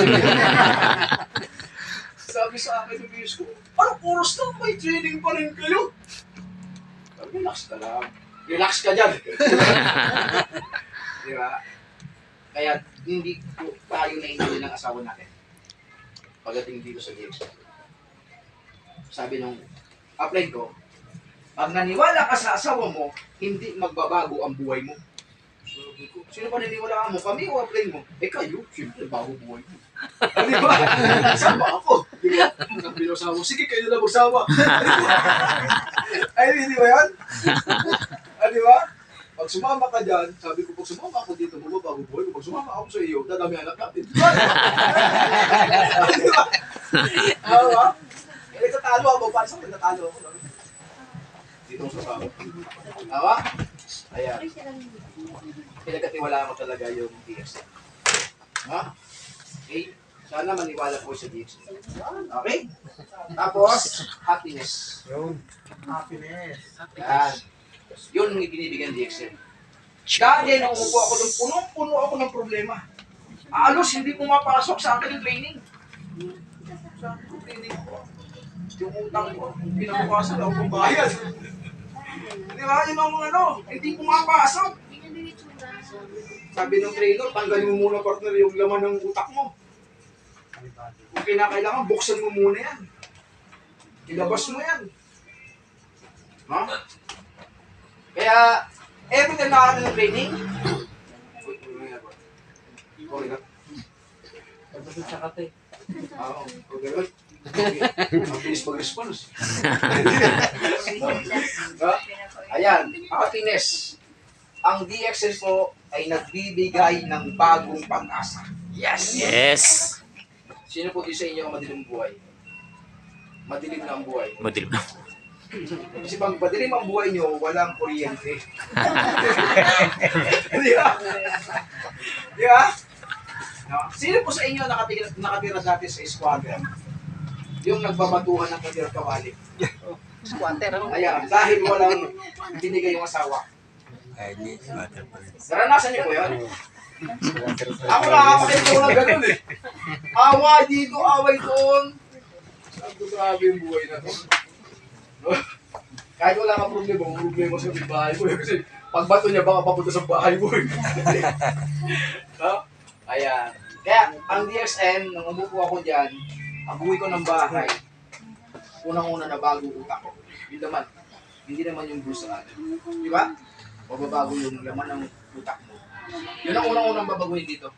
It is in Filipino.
Sabi sa akin ng miss ko, anong oras na may training pa rin kayo? Relax ka lang. Relax ka dyan. Di ba? Kaya hindi ko tayo naiintindihan ng asawa natin. Pagdating dito sa games. Sabi nung upline ko, pag naniwala ka sa asawa mo, hindi magbabago ang buhay mo. Sino pa naniniwala mo? Kami o upline mo? Eh kayo, siyempre bago buhay mo. Ah, di ba? Sama ako. Di ba? Sabi ng asawa, sige kayo na lang magsama. Ay, hindi ba yan? Ah, di ba? Pag sumama ka dyan, sabi ko, pag sumama ako dito, mababago buhay ko. Pag sumama ako sa iyo, dadami anak natin. Di ba? Di ba? Di ba? Eh, tatalo ako. Paano sa akin natalo ako? no? Dito ako sa tao. Tama? Ayan. Pinagkatiwalaan ko talaga yung DX. Ha? Okay? Sana maniwala po sa DX. Okay? Tapos, happiness. Happiness. Yan. Yun ang binibigyan DXL. Dati nung umupo ako doon, punong-puno ako ng problema. Alos, hindi pumapasok sa akin yung training. Sa akin yung training ko. Yung utang ko, pinabukasan ako ng bayad. Di ba? Mga ano, hindi pumapasok. Sabi ng trainer, tanggalin mo muna partner yung laman ng utak mo. Kung kinakailangan, buksan mo muna yan. Ilabas mo yan. Ha? Kaya, every time nakakita ng training. Okay na. Pagdating sa kate. Oo, okay na. Ang bilis mag-response. Ha? Ayan, happiness. Ang DXL po ay nagbibigay ng bagong pag-asa. Yes! Yes. Sino po di sa inyo ang madilim buhay? Madilim na ang buhay. Madilim na. Kasi pag madilim ang buhay nyo, walang kuryente. Di ba? Di ba? No? Sino po sa inyo nakatira, nakatira dati sa squatter? Yung nagbabatuhan ng kadir kawali. Squatter. ano? Ayan, dahil walang binigay yung asawa. Ay, di. Squatter pa rin. Naranasan niyo po yun? Ako nakakapagay ko ng ganun eh. Away dito, away doon. Sabi ko, grabe yung buhay na to. No? Kahit wala kang problema, ang problema sa bahay mo. eh. Kasi pagbato niya, baka papunta sa bahay mo. eh. no? Ayan. Kaya, ang DXN, nung umupo ako dyan, buhay ko ng bahay, unang-una na bago utak ko. Yun naman, hindi naman yung natin. Di ba? Mababago yung laman ng utak mo. Yun ang unang-unang babaguhin dito.